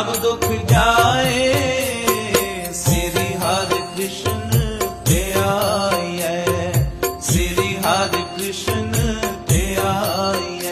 ਸਭ ਦੁੱਖ ਜਾਏ ਸ੍ਰੀ ਹਰਿ ਕ੍ਰਿਸ਼ਨ ਤੇ ਆਈਐ ਸ੍ਰੀ ਹਰਿ ਕ੍ਰਿਸ਼ਨ ਤੇ ਆਈਐ।